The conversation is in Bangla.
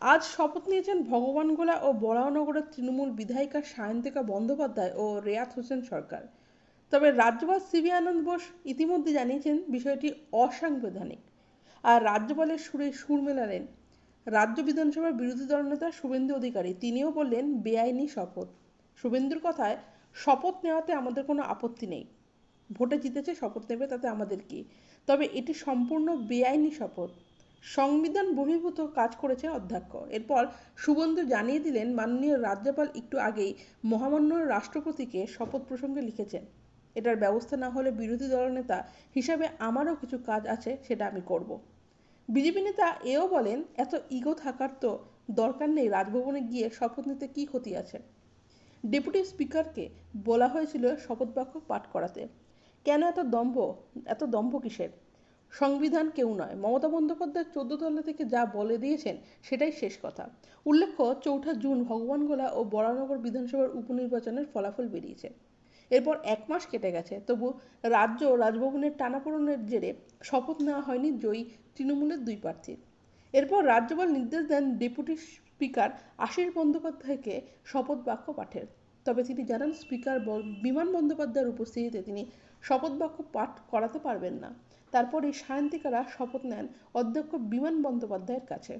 আজ শপথ নিয়েছেন ভগবানগোলা ও বরাহনগরের তৃণমূল বিধায়িকা সায়ন্তিকা বন্দ্যোপাধ্যায় ও রেয়াত হোসেন সরকার। তবে রাজ্যপাল সিবি আনন্দ বোস ইতিমধ্যে জানিয়েছেন বিষয়টি অসাংবিধানিক। আর রাজ্যপালের সুরে সুর মেলালেন। রাজ্য বিধানসভার বিরোধী দলনেতা শুভেন্দু অধিকারী, তিনিও বললেন, বেআইনি শপথ। শুভেন্দুর কথায়, শপথ নেওয়াতে আমাদের কোনো আপত্তি নেই। ভোটে জিতেছে, শপথ নেবে, তাতে আমাদের কি? তবে এটি সম্পূর্ণ বেআইনি শপথ। সংবিধান বহির্ভূত কাজ করেছে অধ্যক্ষ। এরপর শুভেন্দু জানিয়ে দিলেন, মাননীয় রাজ্যপাল একটু আগেই মহামান্য রাষ্ট্রপতিকে শপথ প্রসঙ্গে লিখেছেন। এটার ব্যবস্থা না হলে বিরোধী দলনেতা হিসাবে আমারও কিছু কাজ আছে, সেটা আমি করব। বিজেপি নেতা এও বলেন, এত ইগো থাকার তো দরকার নেই, রাজভবনে গিয়ে শপথ নিতে কী ক্ষতি আছে? ডেপুটি স্পিকারকে বলা হয়েছিল শপথ বাক্য পাঠ করাতে। কেন এত দম্ভ? এত দম্ভ কিসের? সংবিধান কেউ নয়। মমতা বন্দ্যোপাধ্যায় চোদ্দ তলা থেকে যা বলে দিয়েছেন, সেটাই শেষ কথা। উল্লেখ্য, চৌঠা জুন ভগবানগোলা ও বরানগর বিধানসভার উপনির্বাচনের ফলাফল বেরিয়েছে। এরপর এক মাস কেটে গেছে, তবু রাজ্য রাজভবনের টানাপোড়নের জেরে শপথ নেওয়া হয়নি জয়ী তৃণমূলের দুই প্রার্থীর এরপর রাজ্যপাল নির্দেশ দেন ডেপুটি স্পিকার আশিস বন্দ্যোপাধ্যায়কে শপথ বাক্য পাঠের। তবে তিনি জানান, স্পিকার বিমান বন্দ্যোপাধ্যায়ের উপস্থিতিতে তিনি শপথ বাক্য পাঠ করাতে পারবেন না। তারপরে সায়ন্তিকারা শপথ নেন অধ্যক্ষ বিমান বন্দ্যোপাধ্যায়ের কাছে।